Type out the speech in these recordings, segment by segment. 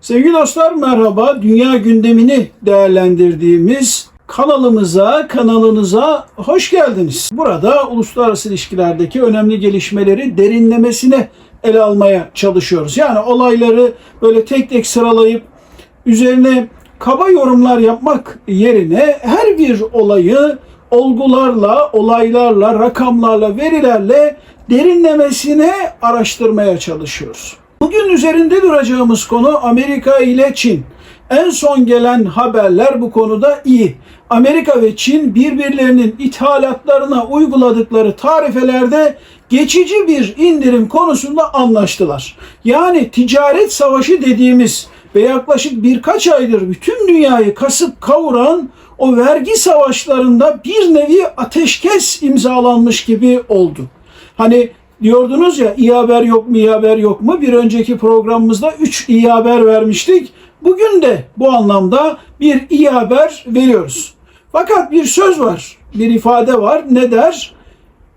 Sevgili dostlar merhaba. Dünya gündemini değerlendirdiğimiz kanalımıza, kanalınıza hoş geldiniz. Burada uluslararası ilişkilerdeki önemli gelişmeleri derinlemesine ele almaya çalışıyoruz. Yani olayları böyle tek tek sıralayıp üzerine kaba yorumlar yapmak yerine her bir olayı olgularla, olaylarla, rakamlarla, verilerle derinlemesine araştırmaya çalışıyoruz. Bugün üzerinde duracağımız konu Amerika ile Çin. En son gelen haberler bu konuda iyi. Amerika ve Çin birbirlerinin ithalatlarına uyguladıkları tarifelerde geçici bir indirim konusunda anlaştılar. Yani ticaret savaşı dediğimiz ve yaklaşık birkaç aydır bütün dünyayı kasıp kavuran o vergi savaşlarında bir nevi ateşkes imzalanmış gibi oldu. Hani diyordunuz ya iyi haber yok mu iyi haber yok mu? Bir önceki programımızda 3 iyi haber vermiştik. Bugün de bu anlamda bir iyi haber veriyoruz. Fakat bir söz var, bir ifade var. Ne der?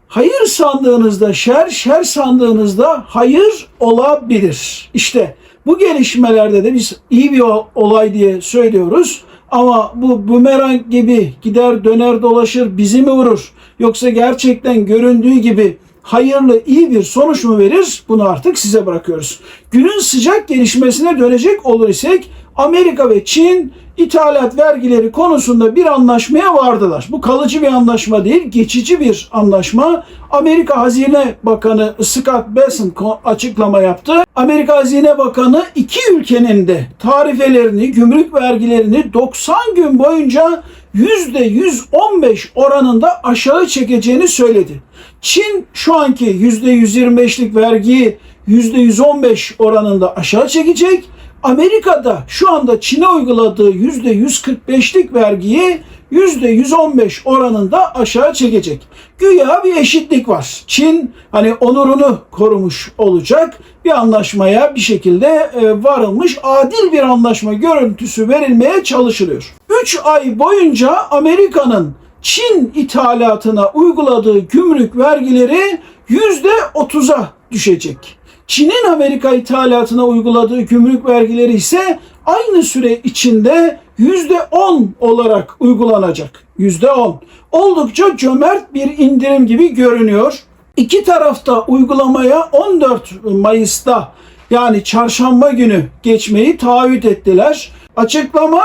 Hayır sandığınızda şer, şer sandığınızda hayır olabilir. İşte bu gelişmelerde de biz iyi bir olay diye söylüyoruz. Ama bu bumerang gibi gider döner dolaşır bizi mi vurur? Yoksa gerçekten göründüğü gibi hayırlı iyi bir sonuç mu verir? Bunu artık size bırakıyoruz. Günün sıcak gelişmesine dönecek olur isek Amerika ve Çin ithalat vergileri konusunda bir anlaşmaya vardılar. Bu kalıcı bir anlaşma değil, geçici bir anlaşma. Amerika Hazine Bakanı Scott Bessent açıklama yaptı. Amerika Hazine Bakanı iki ülkenin de tarifelerini, gümrük vergilerini 90 gün boyunca %115 oranında aşağı çekeceğini söyledi. Çin şu anki %125'lik vergiyi %115 oranında aşağı çekecek. Amerika'da şu anda Çin'e uyguladığı %145'lik vergiyi %115 oranında aşağı çekecek. Güya bir eşitlik var. Çin hani onurunu korumuş olacak. Bir anlaşmaya bir şekilde e, varılmış adil bir anlaşma görüntüsü verilmeye çalışılıyor. 3 ay boyunca Amerika'nın Çin ithalatına uyguladığı gümrük vergileri %30'a düşecek. Çin'in Amerika ithalatına uyguladığı gümrük vergileri ise aynı süre içinde %10 olarak uygulanacak. %10. Oldukça cömert bir indirim gibi görünüyor. İki tarafta uygulamaya 14 Mayıs'ta yani çarşamba günü geçmeyi taahhüt ettiler. Açıklama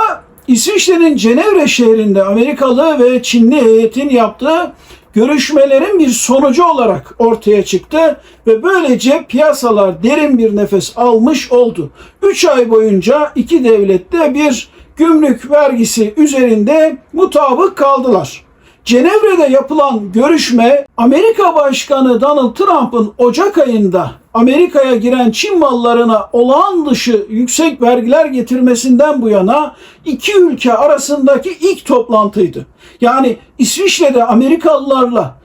İsviçre'nin Cenevre şehrinde Amerikalı ve Çinli heyetin yaptığı görüşmelerin bir sonucu olarak ortaya çıktı ve böylece piyasalar derin bir nefes almış oldu. 3 ay boyunca iki devlette bir gümrük vergisi üzerinde mutabık kaldılar. Cenevre'de yapılan görüşme Amerika Başkanı Donald Trump'ın Ocak ayında Amerika'ya giren Çin mallarına olağan dışı yüksek vergiler getirmesinden bu yana iki ülke arasındaki ilk toplantıydı. Yani İsviçre'de Amerikalılarla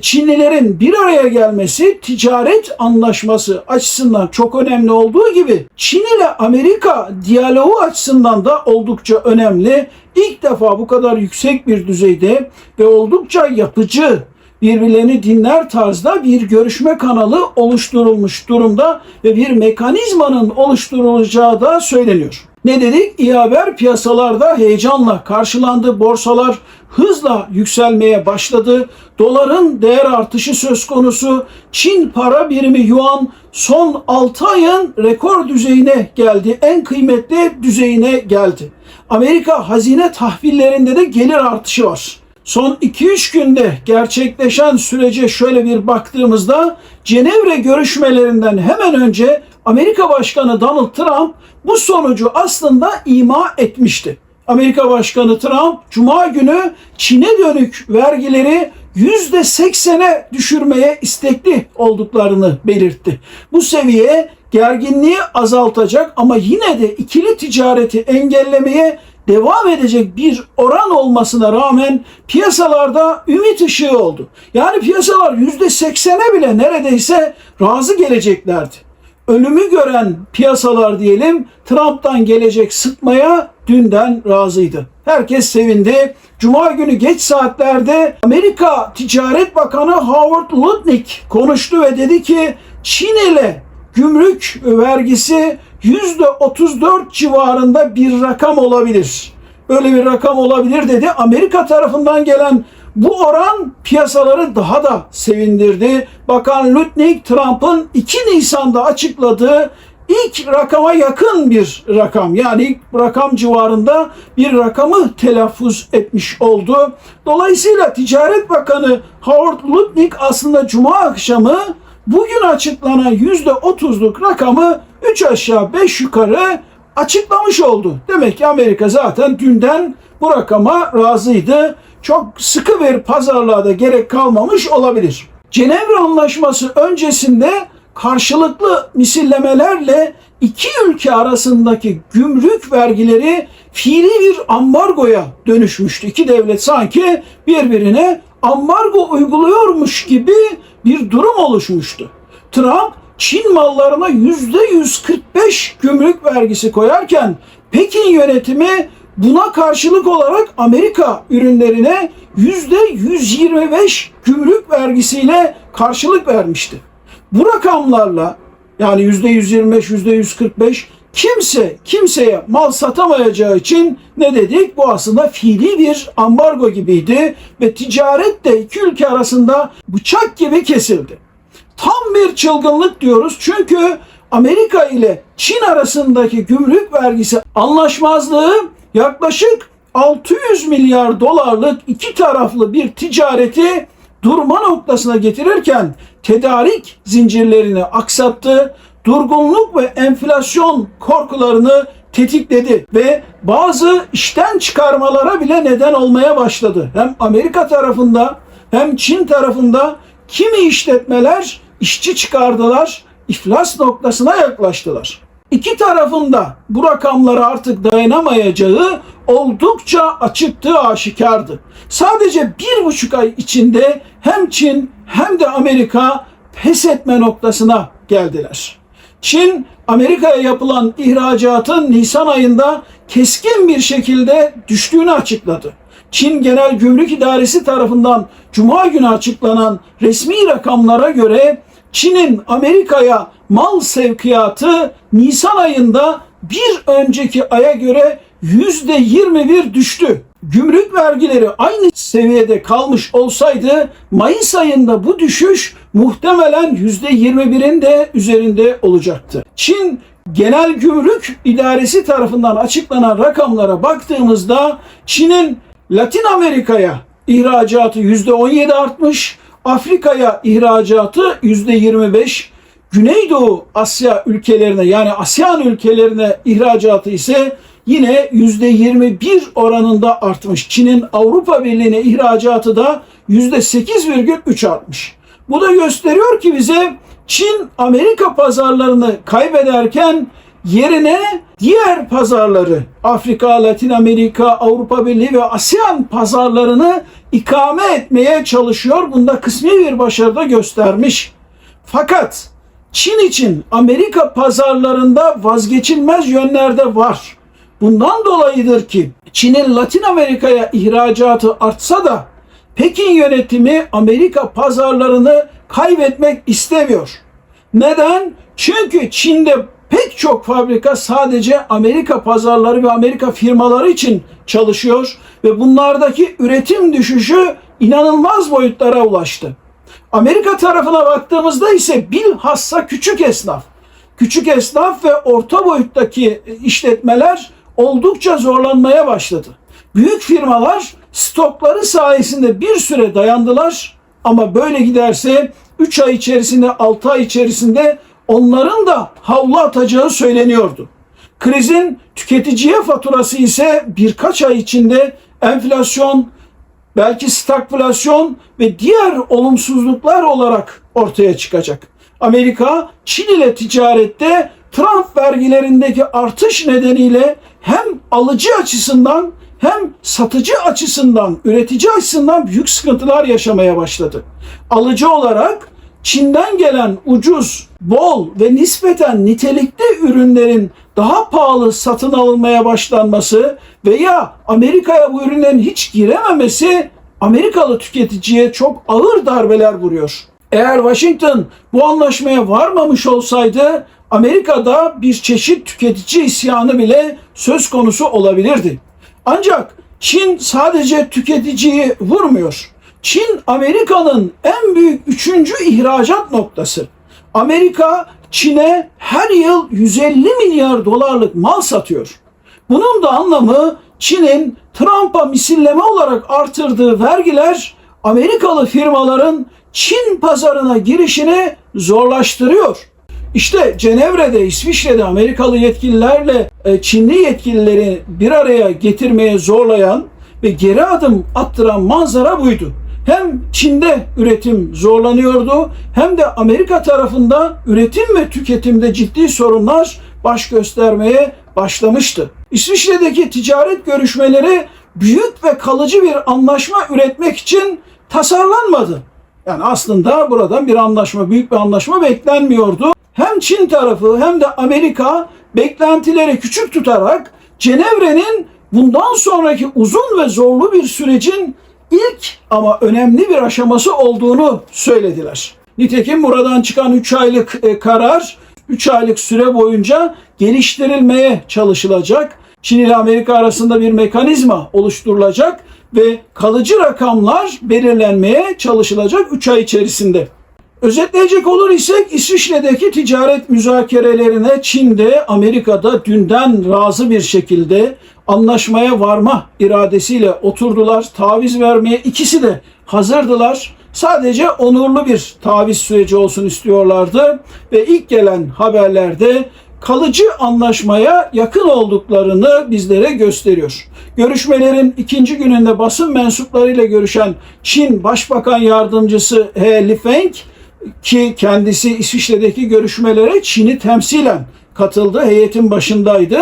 Çinlilerin bir araya gelmesi ticaret anlaşması açısından çok önemli olduğu gibi Çin ile Amerika diyaloğu açısından da oldukça önemli. İlk defa bu kadar yüksek bir düzeyde ve oldukça yapıcı birbirlerini dinler tarzda bir görüşme kanalı oluşturulmuş durumda ve bir mekanizmanın oluşturulacağı da söyleniyor. Ne dedik? İyi haber piyasalarda heyecanla karşılandı. Borsalar hızla yükselmeye başladı. Doların değer artışı söz konusu. Çin para birimi yuan son 6 ayın rekor düzeyine geldi. En kıymetli düzeyine geldi. Amerika hazine tahvillerinde de gelir artışı var. Son 2-3 günde gerçekleşen sürece şöyle bir baktığımızda Cenevre görüşmelerinden hemen önce Amerika Başkanı Donald Trump bu sonucu aslında ima etmişti. Amerika Başkanı Trump Cuma günü Çin'e dönük vergileri %80'e düşürmeye istekli olduklarını belirtti. Bu seviye gerginliği azaltacak ama yine de ikili ticareti engellemeye devam edecek bir oran olmasına rağmen piyasalarda ümit ışığı oldu. Yani piyasalar %80'e bile neredeyse razı geleceklerdi. Ölümü gören piyasalar diyelim Trump'tan gelecek sıtmaya dünden razıydı. Herkes sevindi. Cuma günü geç saatlerde Amerika Ticaret Bakanı Howard Lutnick konuştu ve dedi ki Çin ile gümrük vergisi %34 civarında bir rakam olabilir. Böyle bir rakam olabilir dedi. Amerika tarafından gelen bu oran piyasaları daha da sevindirdi. Bakan Lutnick Trump'ın 2 Nisan'da açıkladığı ilk rakama yakın bir rakam yani ilk rakam civarında bir rakamı telaffuz etmiş oldu. Dolayısıyla Ticaret Bakanı Howard Lutnick aslında Cuma akşamı bugün açıklanan %30'luk rakamı 3 aşağı 5 yukarı açıklamış oldu. Demek ki Amerika zaten dünden bu rakama razıydı. Çok sıkı bir pazarlığa da gerek kalmamış olabilir. Cenevre Anlaşması öncesinde karşılıklı misillemelerle iki ülke arasındaki gümrük vergileri fiili bir ambargoya dönüşmüştü. İki devlet sanki birbirine ambargo uyguluyormuş gibi bir durum oluşmuştu. Trump Çin mallarına %145 gümrük vergisi koyarken Pekin yönetimi buna karşılık olarak Amerika ürünlerine %125 gümrük vergisiyle karşılık vermişti. Bu rakamlarla yani %125, %145 kimse kimseye mal satamayacağı için ne dedik? Bu aslında fiili bir ambargo gibiydi ve ticaret de iki ülke arasında bıçak gibi kesildi. Tam bir çılgınlık diyoruz çünkü Amerika ile Çin arasındaki gümrük vergisi anlaşmazlığı yaklaşık 600 milyar dolarlık iki taraflı bir ticareti durma noktasına getirirken tedarik zincirlerini aksattı, durgunluk ve enflasyon korkularını tetikledi ve bazı işten çıkarmalara bile neden olmaya başladı. Hem Amerika tarafında hem Çin tarafında kimi işletmeler işçi çıkardılar, iflas noktasına yaklaştılar. İki tarafında bu rakamlara artık dayanamayacağı oldukça açıktı, aşikardı. Sadece bir buçuk ay içinde hem Çin hem de Amerika pes etme noktasına geldiler. Çin, Amerika'ya yapılan ihracatın Nisan ayında keskin bir şekilde düştüğünü açıkladı. Çin Genel Gümrük İdaresi tarafından Cuma günü açıklanan resmi rakamlara göre Çin'in Amerika'ya mal sevkiyatı Nisan ayında bir önceki aya göre yüzde 21 düştü. Gümrük vergileri aynı seviyede kalmış olsaydı Mayıs ayında bu düşüş muhtemelen yüzde 21'in de üzerinde olacaktı. Çin Genel Gümrük İdaresi tarafından açıklanan rakamlara baktığımızda Çin'in Latin Amerika'ya ihracatı %17 artmış, Afrika'ya ihracatı %25, Güneydoğu Asya ülkelerine yani ASEAN ülkelerine ihracatı ise yine %21 oranında artmış. Çin'in Avrupa Birliği'ne ihracatı da %8,3 artmış. Bu da gösteriyor ki bize Çin Amerika pazarlarını kaybederken yerine diğer pazarları Afrika, Latin Amerika, Avrupa Birliği ve ASEAN pazarlarını ikame etmeye çalışıyor. Bunda kısmi bir başarı da göstermiş. Fakat Çin için Amerika pazarlarında vazgeçilmez yönlerde var. Bundan dolayıdır ki Çin'in Latin Amerika'ya ihracatı artsa da Pekin yönetimi Amerika pazarlarını kaybetmek istemiyor. Neden? Çünkü Çin'de pek çok fabrika sadece Amerika pazarları ve Amerika firmaları için çalışıyor ve bunlardaki üretim düşüşü inanılmaz boyutlara ulaştı. Amerika tarafına baktığımızda ise bilhassa küçük esnaf, küçük esnaf ve orta boyuttaki işletmeler oldukça zorlanmaya başladı. Büyük firmalar stokları sayesinde bir süre dayandılar ama böyle giderse 3 ay içerisinde 6 ay içerisinde onların da havlu atacağı söyleniyordu. Krizin tüketiciye faturası ise birkaç ay içinde enflasyon, belki stagflasyon ve diğer olumsuzluklar olarak ortaya çıkacak. Amerika Çin ile ticarette Trump vergilerindeki artış nedeniyle hem alıcı açısından hem satıcı açısından, üretici açısından büyük sıkıntılar yaşamaya başladı. Alıcı olarak Çin'den gelen ucuz, bol ve nispeten nitelikli ürünlerin daha pahalı satın alınmaya başlanması veya Amerika'ya bu ürünlerin hiç girememesi Amerikalı tüketiciye çok ağır darbeler vuruyor. Eğer Washington bu anlaşmaya varmamış olsaydı Amerika'da bir çeşit tüketici isyanı bile söz konusu olabilirdi. Ancak Çin sadece tüketiciyi vurmuyor. Çin Amerika'nın en büyük üçüncü ihracat noktası. Amerika Çin'e her yıl 150 milyar dolarlık mal satıyor. Bunun da anlamı Çin'in Trump'a misilleme olarak artırdığı vergiler Amerikalı firmaların Çin pazarına girişini zorlaştırıyor. İşte Cenevre'de, İsviçre'de Amerikalı yetkililerle e, Çinli yetkilileri bir araya getirmeye zorlayan ve geri adım attıran manzara buydu. Hem Çin'de üretim zorlanıyordu hem de Amerika tarafında üretim ve tüketimde ciddi sorunlar baş göstermeye başlamıştı. İsviçre'deki ticaret görüşmeleri büyük ve kalıcı bir anlaşma üretmek için tasarlanmadı. Yani aslında buradan bir anlaşma, büyük bir anlaşma beklenmiyordu. Hem Çin tarafı hem de Amerika beklentileri küçük tutarak Cenevre'nin bundan sonraki uzun ve zorlu bir sürecin ilk ama önemli bir aşaması olduğunu söylediler. Nitekim buradan çıkan 3 aylık e, karar 3 aylık süre boyunca geliştirilmeye çalışılacak. Çin ile Amerika arasında bir mekanizma oluşturulacak ve kalıcı rakamlar belirlenmeye çalışılacak 3 ay içerisinde. Özetleyecek olur isek İsviçre'deki ticaret müzakerelerine Çin'de Amerika'da dünden razı bir şekilde anlaşmaya varma iradesiyle oturdular. Taviz vermeye ikisi de hazırdılar. Sadece onurlu bir taviz süreci olsun istiyorlardı ve ilk gelen haberlerde kalıcı anlaşmaya yakın olduklarını bizlere gösteriyor. Görüşmelerin ikinci gününde basın mensuplarıyla görüşen Çin Başbakan Yardımcısı He Lifeng ki kendisi İsviçre'deki görüşmelere Çin'i temsilen katıldı, heyetin başındaydı.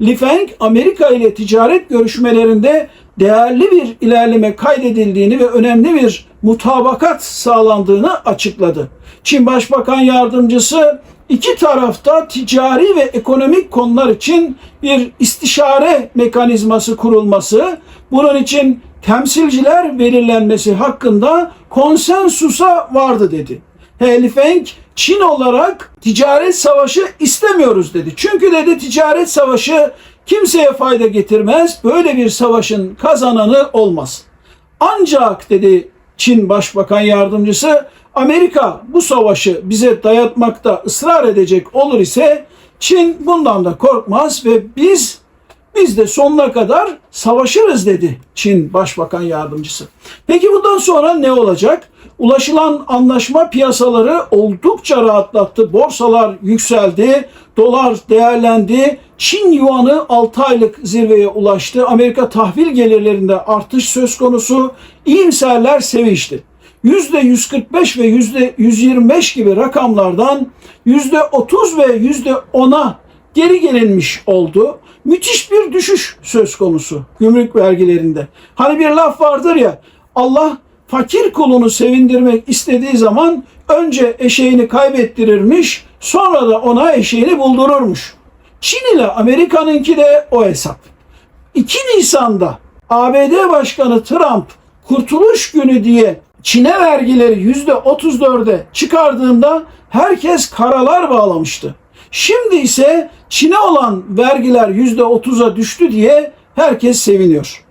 Li Feng Amerika ile ticaret görüşmelerinde değerli bir ilerleme kaydedildiğini ve önemli bir mutabakat sağlandığını açıkladı. Çin Başbakan Yardımcısı iki tarafta ticari ve ekonomik konular için bir istişare mekanizması kurulması, bunun için temsilciler belirlenmesi hakkında konsensusa vardı dedi. He Feng Çin olarak ticaret savaşı istemiyoruz dedi. Çünkü dedi ticaret savaşı kimseye fayda getirmez. Böyle bir savaşın kazananı olmaz. Ancak dedi Çin Başbakan Yardımcısı Amerika bu savaşı bize dayatmakta ısrar edecek olur ise Çin bundan da korkmaz ve biz biz de sonuna kadar savaşırız dedi Çin Başbakan Yardımcısı. Peki bundan sonra ne olacak? Ulaşılan anlaşma piyasaları oldukça rahatlattı. Borsalar yükseldi, dolar değerlendi. Çin yuanı 6 aylık zirveye ulaştı. Amerika tahvil gelirlerinde artış söz konusu. İyimserler sevinçli. %145 ve %125 gibi rakamlardan %30 ve %10'a geri gelinmiş oldu. Müthiş bir düşüş söz konusu gümrük vergilerinde. Hani bir laf vardır ya Allah fakir kulunu sevindirmek istediği zaman önce eşeğini kaybettirirmiş sonra da ona eşeğini buldururmuş. Çin ile Amerika'nınki de o hesap. 2 Nisan'da ABD Başkanı Trump Kurtuluş Günü diye Çin'e vergileri %34'e çıkardığında herkes karalar bağlamıştı. Şimdi ise Çin'e olan vergiler %30'a düştü diye herkes seviniyor.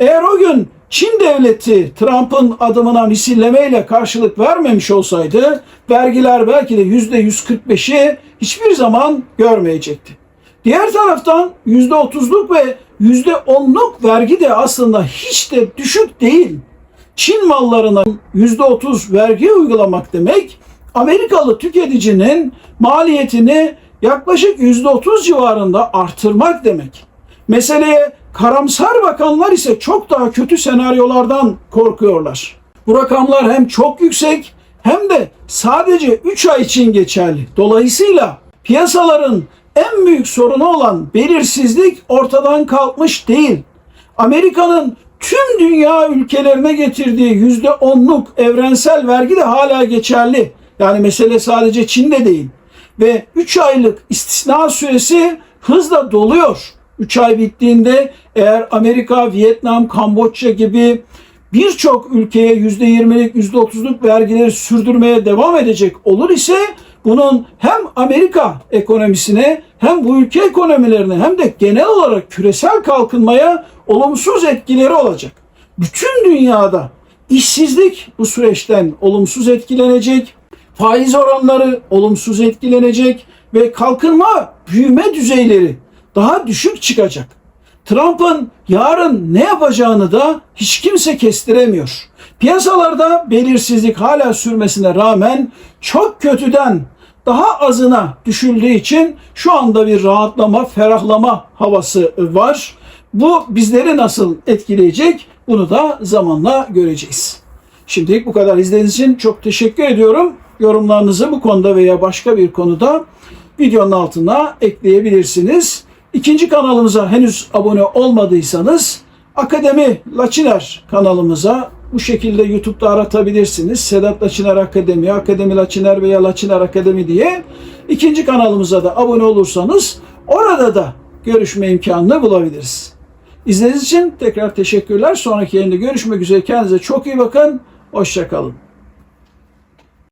Eğer o gün Çin devleti Trump'ın adımına misillemeyle karşılık vermemiş olsaydı vergiler belki de %145'i hiçbir zaman görmeyecekti. Diğer taraftan %30'luk ve %10'luk vergi de aslında hiç de düşük değil. Çin mallarına %30 vergi uygulamak demek Amerikalı tüketicinin maliyetini yaklaşık %30 civarında artırmak demek. Meseleye karamsar bakanlar ise çok daha kötü senaryolardan korkuyorlar. Bu rakamlar hem çok yüksek hem de sadece 3 ay için geçerli. Dolayısıyla piyasaların en büyük sorunu olan belirsizlik ortadan kalkmış değil. Amerika'nın tüm dünya ülkelerine getirdiği %10'luk evrensel vergi de hala geçerli. Yani mesele sadece Çin'de değil. Ve 3 aylık istisna süresi hızla doluyor. 3 ay bittiğinde eğer Amerika, Vietnam, Kamboçya gibi birçok ülkeye %20'lik, %30'luk vergileri sürdürmeye devam edecek olur ise bunun hem Amerika ekonomisine hem bu ülke ekonomilerine hem de genel olarak küresel kalkınmaya olumsuz etkileri olacak. Bütün dünyada işsizlik bu süreçten olumsuz etkilenecek, faiz oranları olumsuz etkilenecek ve kalkınma büyüme düzeyleri daha düşük çıkacak. Trump'ın yarın ne yapacağını da hiç kimse kestiremiyor. Piyasalarda belirsizlik hala sürmesine rağmen çok kötüden daha azına düşüldüğü için şu anda bir rahatlama, ferahlama havası var. Bu bizleri nasıl etkileyecek? Bunu da zamanla göreceğiz. Şimdilik bu kadar izlediğiniz için çok teşekkür ediyorum. Yorumlarınızı bu konuda veya başka bir konuda videonun altına ekleyebilirsiniz. İkinci kanalımıza henüz abone olmadıysanız Akademi Laçiner kanalımıza bu şekilde YouTube'da aratabilirsiniz. Sedat Laçiner Akademi, Akademi Laçiner veya Laçiner Akademi diye. İkinci kanalımıza da abone olursanız orada da görüşme imkanını bulabiliriz. İzlediğiniz için tekrar teşekkürler. Sonraki yayında görüşmek üzere. Kendinize çok iyi bakın. Hoşçakalın.